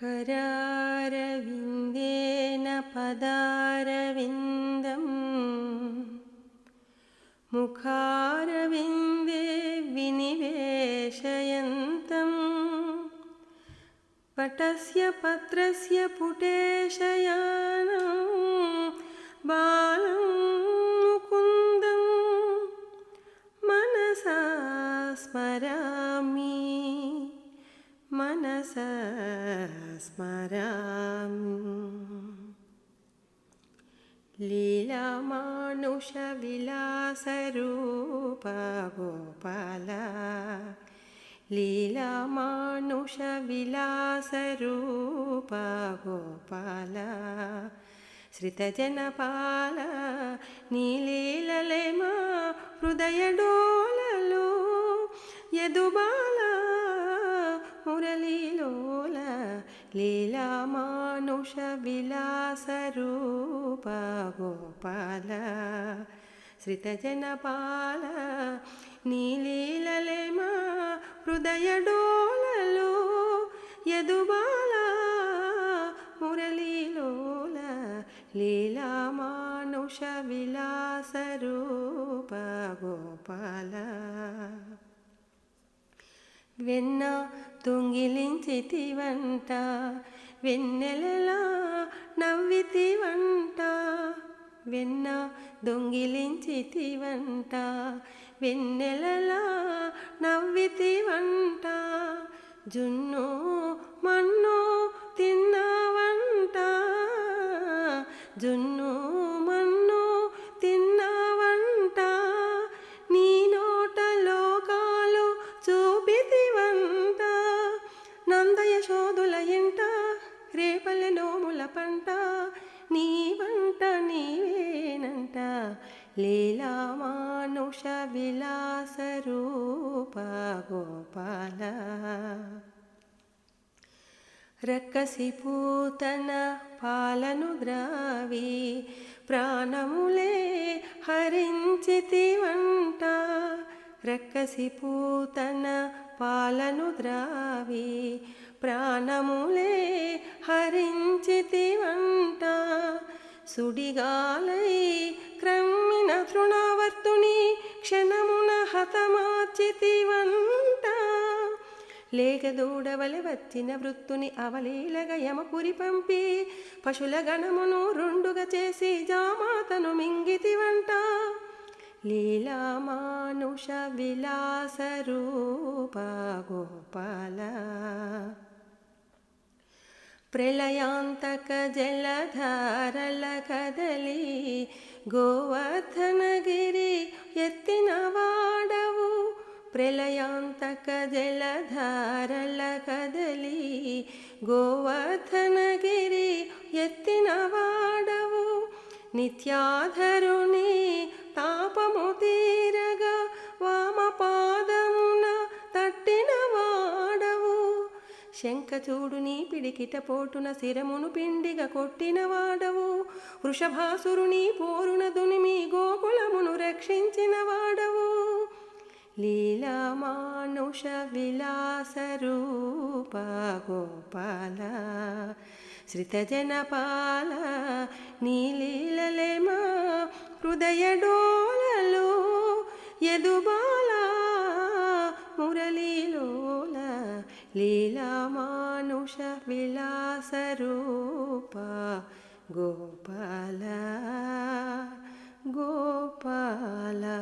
करारविन्देन पदारविन्दम्। मुखारविन्दे विनिवेशयन्तम्। पटस्य पत्रस्य पुटेशयानं। बालं मुकुन्दं। मनसा स्मरामि। मनसा സ്മരാമി ലീലമാനുഷവിലാസരൂപ ഗോപാല ലീലമാനുഷവിലാസരൂപ ഗോപാല శ్రితజనపాల నీలీలలేమా హృదయ డోలలో యదుబా లీలామానుష విలాసరూప గోపాల శ్రితజనపాల నీలీలలే మా హృదయ డోలలో యదుబాల మురళీలోల లీలామానుష విలాసరూప గోపాల వెన్న దొంగిలించితివంట వెన్నెలలా నవ్వితివంట వెన్న దొంగిలించితివంట వెన్నెలలా నవ్వితివంట జున్ను లీలామానుష విలాస రూప గోపాల రక్కసి పూతన పాలను ద్రావి ప్రాణములే హరించితి వంట రక్కసి పూతన పాలను ద్రావి ప్రాణములే హరించితి వంట సుడిగాలై క్రమ్మిన తృణావర్తుని క్షణమున హతమాచితి వంట. లేక వచ్చిన వృత్తుని అవలీలగా యమపురి పంపి పశుల గణమును రెండుగా చేసి జామాతను మింగితి వంట. లీలామానుష విలాస రూప గోపాల. ప్రళయాంతక జలధారల కదలి గోవర్ధనగిరి ఎత్తిన వాడవు ప్రళయాంతక జలధారల కదలి గోవర్ధనగిరి ఎత్తిన వాడవు శంఖచూడుని పిడికిట పోటున శిరమును పిండిగ కొట్టిన వాడవు. వృషభాసురుని పోరున దునిమి గోకులమును రక్షించిన వాడవు. లీలామానుష విలాస రూప గోపాల శ్రితజనపాల నీలీలలేమా హృదయ డోలలో. ఎదుబాల మురళీ लीलामानुषविलासरूप गोपाल गोपाला